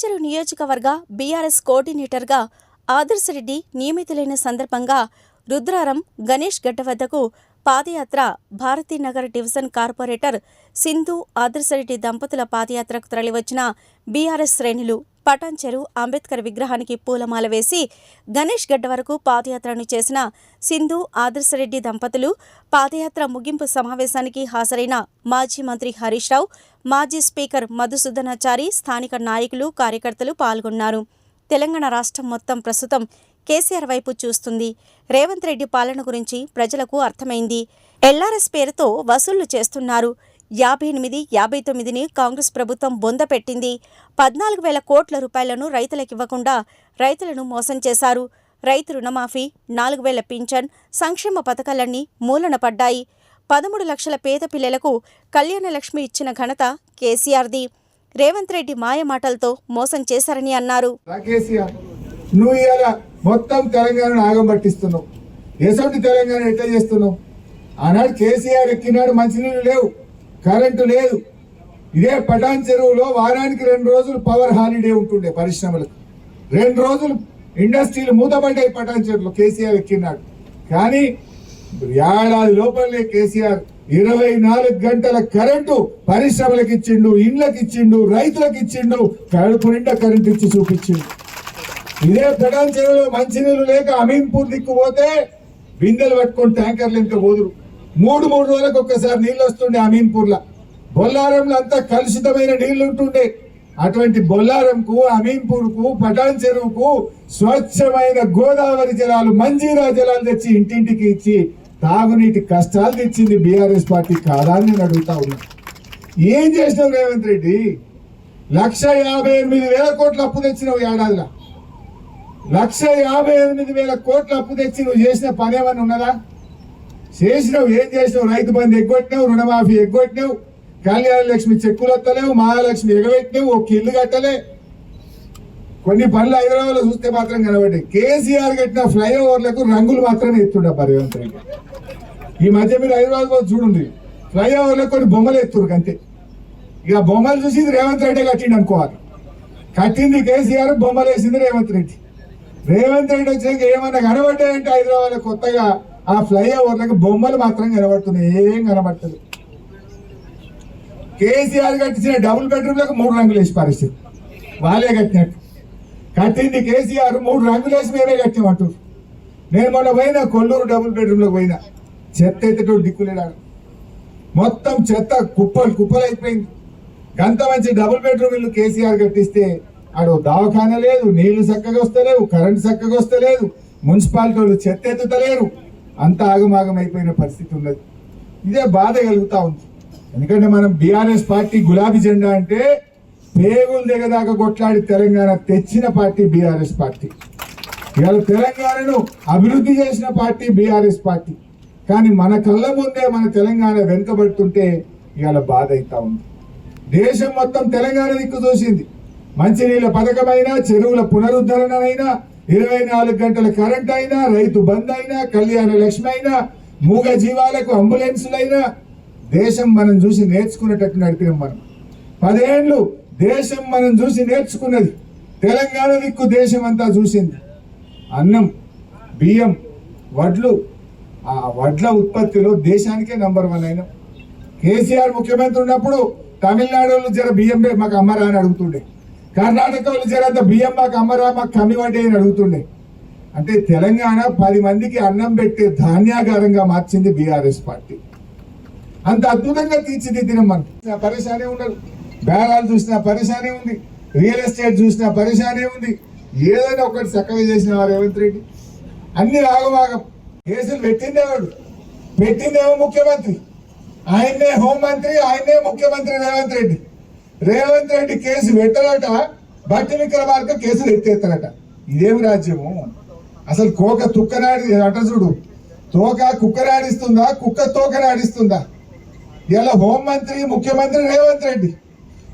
పటాన్చెరు నియోజకవర్గ బీఆర్ఎస్ కోఆర్డినేటర్గా ఆదర్శరెడ్డి నియమితులైన సందర్భంగా రుద్రారం గణేష్ గడ్డ వద్దకు పాదయాత్ర భారతీనగర్ డివిజన్ కార్పొరేటర్ సింధు ఆదర్శరెడ్డి దంపతుల పాదయాత్రకు తరలివచ్చిన బీఆర్ఎస్ శ్రేణులు పటాన్ చెరువు అంబేద్కర్ విగ్రహానికి పూలమాల వేసి గణేష్ గడ్డ వరకు పాదయాత్రను చేసిన సింధు ఆదర్శరెడ్డి దంపతులు పాదయాత్ర ముగింపు సమావేశానికి హాజరైన మాజీ మంత్రి హరీష్ రావు మాజీ స్పీకర్ మధుసూదనాచారి స్థానిక నాయకులు కార్యకర్తలు పాల్గొన్నారు. తెలంగాణ రాష్ట్రం మొత్తం ప్రస్తుతం కేసీఆర్ వైపు చూస్తుంది. రేవంత్ రెడ్డి పాలన గురించి ప్రజలకు అర్థమైంది. ఎల్ఆర్ఎస్ పేరుతో వసూళ్ళు చేస్తున్నారు. యాభై ఎనిమిది యాభై తొమ్మిదిని కాంగ్రెస్ ప్రభుత్వం బొంద పెట్టింది. పద్నాలుగు వేల కోట్ల రూపాయలను రైతులకివ్వకుండా రైతులను మోసం చేశారు. రైతు రుణమాఫీ నాలుగు వేల పింఛన్ సంక్షేమ పథకాలన్నీ మూలన పడ్డాయి. పదమూడు లక్షల పేద పిల్లలకు కళ్యాణలక్ష్మి ఇచ్చిన ఘనత కేసీఆర్ది. రేవంత్ రెడ్డి మాయమాటలతో మోసం చేశారని అన్నారు. నువ్వు ఇవాళ మొత్తం తెలంగాణను ఆగం పట్టిస్తున్నావు. ఎసొంటి తెలంగాణ ఎట్లా చేస్తున్నావు? ఆనాడు కేసీఆర్ ఎక్కినాడు మంచినీళ్ళు లేవు. కరెంటు లేదు. ఇదే పటాన్ చెరువులో వారానికి రెండు రోజులు పవర్ హాలిడే ఉంటుండే పరిశ్రమలకు. రెండు రోజులు ఇండస్ట్రీలు మూతబడ్డాయి పటాన్ చెరువులో కేసీఆర్ ఎక్కినాడు. కానీ ఏడాది లోపలనే కేసీఆర్ ఇరవై నాలుగు గంటల కరెంటు పరిశ్రమలకు ఇచ్చిండు ఇండ్లకు ఇచ్చిండు రైతులకు ఇచ్చిండు కడుపు నిండా కరెంటు ఇచ్చి చూపించిండు. ఇదే పటాన్ చెరువులో మంచినీళ్ళు లేక అమీన్పూర్ దిక్కు పోతే బిందెలు పట్టుకొని ట్యాంకర్లు ఇంకా పోదురు. మూడు మూడు రోజులకు ఒక్కసారి నీళ్ళు వస్తుండే అమీన్పూర్లో బొల్లారంలో అంతా కలుషితమైన నీళ్ళు ఉంటుండే. అటువంటి బొల్లారంకు అమీన్పూర్కు పటాన్ చెరువుకు స్వచ్ఛమైన గోదావరి జలాలు మంజీరా జలాలు తెచ్చి ఇంటింటికి ఇచ్చి తాగునీటి కష్టాలు తెచ్చింది బీఆర్ఎస్ పార్టీ కాదా అని నేను అడుగుతా ఉన్నా. ఏం చేసినావు రేవంత్ రెడ్డి? లక్ష యాభై ఎనిమిది వేల కోట్ల అప్పు తెచ్చినావు ఏడాదిలో. లక్ష యాభై ఎనిమిది వేల కోట్ల అప్పు తెచ్చి నువ్వు చేసిన పని ఏమన్నా ఉన్నదా? చేసినావు ఏం చేసినావు? రైతు బంధు ఎగ్గొట్టినావు రుణమాఫీ ఎగ్గొట్టినావు కళ్యాణ లక్ష్మి చెక్కులు వస్తలేవు మహాలక్ష్మి ఎగబెట్టినావు ఒక ఇల్లు కట్టలే. కొన్ని పనులు హైదరాబాద్లో చూస్తే మాత్రం కనబడ్డాయి. కేసీఆర్ కట్టిన ఫ్లైఓవర్లకు రంగులు మాత్రమే ఎత్తుండ రేవంత్ రెడ్డి ఈ మధ్య మీరు హైదరాబాద్ చూడండి ఫ్లైఓవర్లకు కొన్ని బొమ్మలు ఎత్తురు అంతే. ఇక బొమ్మలు చూసి రేవంత్ రెడ్డి కట్టిండు అనుకోవాలి కట్టింది కేసీఆర్ బొమ్మలు వేసింది రేవంత్ రెడ్డి. రేవంత్ రెడ్డి వచ్చాక ఏమన్నా కనబడ్డాయంటే హైదరాబాద్ కొత్తగా ఆ ఫ్లైఓవర్లకు బొమ్మలు మాత్రం కనబడుతున్నాయి. ఏం కనబడుతుంది కేసీఆర్ కట్టించిన డబుల్ బెడ్రూమ్లకు మూడు రంగులు వేసి పరిస్థితి వాళ్ళే కట్టినట్టు. కట్టింది కేసీఆర్ మూడు రంగులు వేసి మేమే కట్టినట్టు నేను మొన్న పోయినా కొల్లూరు డబుల్ బెడ్రూమ్లకు పోయినా. చెత్త ఎత్తటోడు దిక్కులేడాడు మొత్తం చెత్త కుప్పలు కుప్పలు అయిపోయింది. గంత మంచి డబుల్ బెడ్రూమ్ ఇల్లు కేసీఆర్ కట్టిస్తే ఆడు దవాఖాన లేదు నీళ్ళు చక్కగా వస్తలేవు కరెంటు చక్కగా వస్తలేదు మున్సిపాలిటీ వాళ్ళు చెత్త ఎత్తుతలేరు. అంత ఆగమాగం అయిపోయిన పరిస్థితి ఉన్నది. ఇదే బాధ కలుగుతూ ఉంది. ఎందుకంటే మనం బీఆర్ఎస్ పార్టీ గులాబీ జెండా అంటే పేగులు దిగదాకా కొట్లాడి తెలంగాణ తెచ్చిన పార్టీ బీఆర్ఎస్ పార్టీ. ఇవాళ తెలంగాణను అభివృద్ధి చేసిన పార్టీ బీఆర్ఎస్ పార్టీ. కానీ మన కళ్ళ ముందే మన తెలంగాణ వెనుకబడుతుంటే ఇవాళ బాధ అవుతా ఉంది. దేశం మొత్తం తెలంగాణ దిక్కు చూసింది. మంచినీళ్ళ పథకమైనా చెరువుల పునరుద్ధరణనైనా ఇరవై నాలుగు గంటల కరెంట్ అయినా రైతు బంద్ అయినా కళ్యాణ లక్ష్మి అయినా మూగ జీవాలకు అంబులెన్సులైనా దేశం మనం చూసి నేర్చుకునేటట్టు నడిపినాం మనం. పదేళ్ళు దేశం మనం చూసి నేర్చుకున్నది. తెలంగాణ దిక్కు దేశం అంతా చూసింది. అన్నం బియ్యం వడ్లు ఆ వడ్ల ఉత్పత్తిలో దేశానికే నంబర్ వన్ అయినా. కేసీఆర్ ముఖ్యమంత్రి ఉన్నప్పుడు తమిళనాడులో జర బియ్యం మాకు అమ్మరా అని అడుగుతుండే. కర్ణాటకలో చేరంత బియ్యం మాకు అమ్మరా మాకు కమ్మి అని అడుగుతుండే. అంటే తెలంగాణ పది మందికి అన్నం పెట్టే ధాన్యాగారంగా మార్చింది బీఆర్ఎస్ పార్టీ. అంత అద్భుతంగా తీర్చిదిద్దిన మనం చూసిన పరిశానే ఉండదు. బేరాలు చూసినా పరిశానే ఉంది. రియల్ ఎస్టేట్ చూసినా పరిశానే ఉంది. ఏదైనా ఒకటి చక్కగా చేసిన వారు రేవంత్ రెడ్డి. అన్ని రాగమాగం. కేసులు పెట్టిందేవాడు పెట్టిందేమో ముఖ్యమంత్రి. ఆయన్నే హోంమంత్రి ఆయన్నే ముఖ్యమంత్రి రేవంత్ రెడ్డి. రేవంత్ రెడ్డి కేసు పెట్టారట బట్టి విక్రమార్క కేసులు ఎత్తేస్తారట. ఇదేమి రాజ్యము? అసలు కోక తుక్కనాడి అట చూడు. తోక కుక్కనాడిస్తుందా? కుక్క తోకనాడిస్తుందా? ఇలా హోంమంత్రి ముఖ్యమంత్రి రేవంత్ రెడ్డి.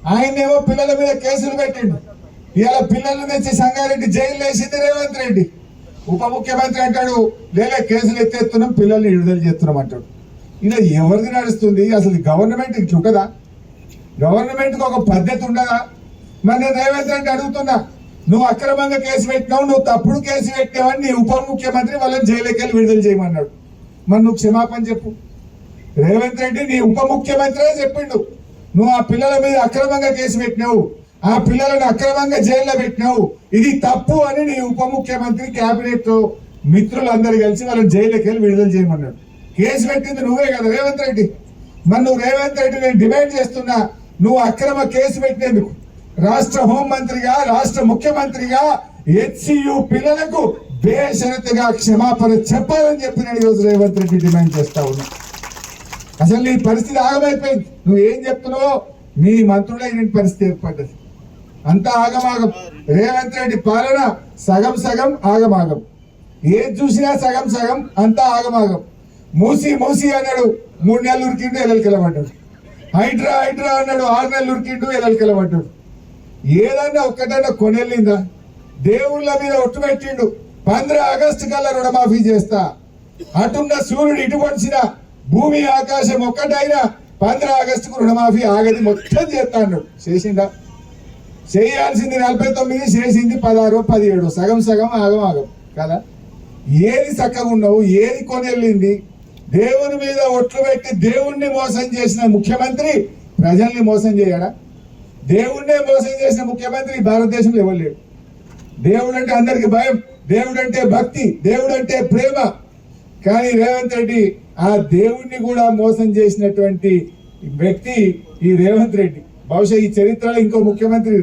ఆయనేమో పిల్లల మీద కేసులు పెట్టిండు. ఇవాళ పిల్లల్ని తెచ్చి సంగారెడ్డి జైలు వేసింది రేవంత్ రెడ్డి. ఉప ముఖ్యమంత్రి అంటాడు లేలే కేసులు ఎత్తేస్తున్నాం పిల్లల్ని విడుదల చేస్తున్నాం అంటాడు. ఇలా ఎవరిది నడుస్తుంది? అసలు గవర్నమెంట్ ఇట్లా గవర్నమెంట్కి ఒక పద్ధతి ఉండదా మరి నేను రేవంత్ రెడ్డి అడుగుతున్నా నువ్వు అక్రమంగా కేసు పెట్టినావు నువ్వు తప్పుడు కేసు పెట్టినావని నీ ఉప ముఖ్యమంత్రి వాళ్ళని జైలుకెళ్ళి విడుదల చేయమన్నాడు. మరి నువ్వు క్షమాపణ చెప్పు. రేవంత్ రెడ్డి నీ ఉప ముఖ్యమంత్రే చెప్పిండు నువ్వు ఆ పిల్లల మీద అక్రమంగా కేసు పెట్టినావు ఆ పిల్లలను అక్రమంగా జైల్లో పెట్టినావు ఇది తప్పు అని నీ ఉప ముఖ్యమంత్రి కేబినెట్ మిత్రులందరూ కలిసి వాళ్ళని జైలుకి వెళ్ళి విడుదల చేయమన్నాడు. కేసు పెట్టింది నువ్వే కదా రేవంత్ రెడ్డి. మరి నువ్వు రేవంత్ రెడ్డి నేను డిమాండ్ చేస్తున్నా నువ్వు అక్రమ కేసు పెట్టినందుకు రాష్ట్ర హోంమంత్రిగా రాష్ట్ర ముఖ్యమంత్రిగా హెచ్సియు పిల్లలకు బేషరతుగా క్షమాపణ చెప్పాలని చెప్పి నేను ఈరోజు రేవంత్ రెడ్డి డిమాండ్ చేస్తా ఉన్నా అసలు నీ పరిస్థితి ఆగమైపోయింది. నువ్వు ఏం చెప్తున్నావో మీ మంత్రులే పరిస్థితి ఏర్పడ్డది. అంతా ఆగమాగం. రేవంత్ రెడ్డి పాలన సగం సగం ఆగమాగం. ఏది చూసినా సగం సగం అంతా ఆగమాగం. మూసి మూసి అన్నాడు. మూడు నెలలు ఉరికిండు ఎలకెలబడ్డాడు హైడ్రా హైడ్రా అన్నాడు. ఆరు నెలలు ఉరికిండు ఎలకెలబడ్డాడు ఏదన్నా ఒక్కటన్నా కొనెళ్ళిందా? దేవుళ్ళ మీద ఒట్టు పెట్టిండు. పంద్ర ఆగస్టు కల్లా రుణమాఫీ చేస్తా. అటున్న సూర్యుడు ఇటు పొడిచిన భూమి ఆకాశం ఒక్కటైనా పంద్ర ఆగస్టుకు రుణమాఫీ ఆగది మొత్తం చేస్తాడు. చేసిందా చేయాల్సింది నలభై తొమ్మిది చేసింది పదహారు పదిహేడు. సగం సగం ఆగం ఆగం. కదా? ఏది చక్కగా ఉన్నావు ఏది కొనెళ్ళింది? దేవుని మీద ఒట్లు పెట్టి దేవుణ్ణి మోసం చేసిన ముఖ్యమంత్రి ప్రజల్ని మోసం చేయడా? దేవుణ్ణే మోసం చేసిన ముఖ్యమంత్రి భారతదేశంలో ఎవరు లేడు? దేవుడు అంటే అందరికి భయం దేవుడు అంటే భక్తి దేవుడు అంటే ప్రేమ. కానీ రేవంత్ రెడ్డి ఆ దేవుణ్ణి కూడా మోసం చేసినటువంటి వ్యక్తి ఈ రేవంత్ రెడ్డి. బహుశా ఈ చరిత్రలో ఇంకో ముఖ్యమంత్రి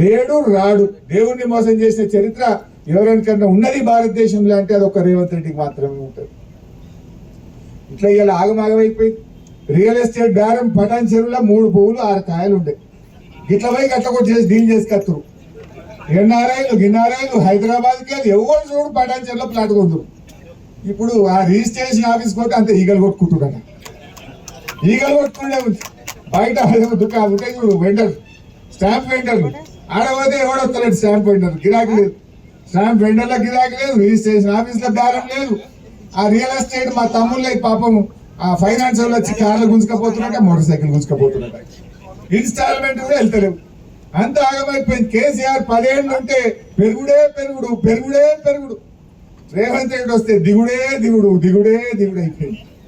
లేడు రాడు. దేవుణ్ణి మోసం చేసిన చరిత్ర ఎవరికన్నా ఉన్నది భారతదేశంలో అంటే అది ఒక రేవంత్ రెడ్డికి మాత్రమే ఉంటుంది. ఇట్లా ఇవాళ ఆగమాగమైపోయింది. రియల్ ఎస్టేట్ బేరం పటాన్ చెరువులో మూడు పువ్వులు ఆరు కాయలు ఉండే. ఇట్లా పోయి గట్ల కొట్టి చేసి డీల్ చేసి కత్తురు ఎన్ఆర్ఐలు గిన్నారాయలు హైదరాబాద్కి వెళ్ళి ఎవరు చూడు పటాన్ చెరువులో ప్లాట్ కొందరు. ఇప్పుడు ఆ రిజిస్ట్రేషన్ ఆఫీస్ పోతే అంతే ఈగలు కొట్టుకుంటున్నాడు. ఈగలు కొట్టుకుంటే బయట దుకాణం ఉంటాయి చూడు వెండర్ స్టాంప్ వెండర్లు ఆడపోతే ఎవడు వస్తలేడు స్టాంప్ వెండర్ గిరాకీ లేదు. స్టాంప్ వెండర్లో గిరాకీ లేదు రిజిస్ట్రేషన్ ఆఫీస్లో బేరం లేదు. ఆ రియల్ ఎస్టేట్ మా తమ్ముళ్ళే పాపం ఆ ఫైనాన్స్ వాళ్ళు వచ్చి కార్లు గుంజుకపోతున్నట్ట మోటార్ సైకిల్ గుంజుకపోతున్నట్ట. ఇన్స్టాల్మెంట్ కూడా వెళ్తలేవు. అంత ఆగమైపోయింది. కేసీఆర్ పదేళ్ళు ఉంటే పెరుగుడే పెరుగుడు పెరుగుడే పెరుగుడు. రేవంత్ రెడ్డి వస్తే దిగుడే దిగుడు దిగుడే దిగుడు అయిపోయింది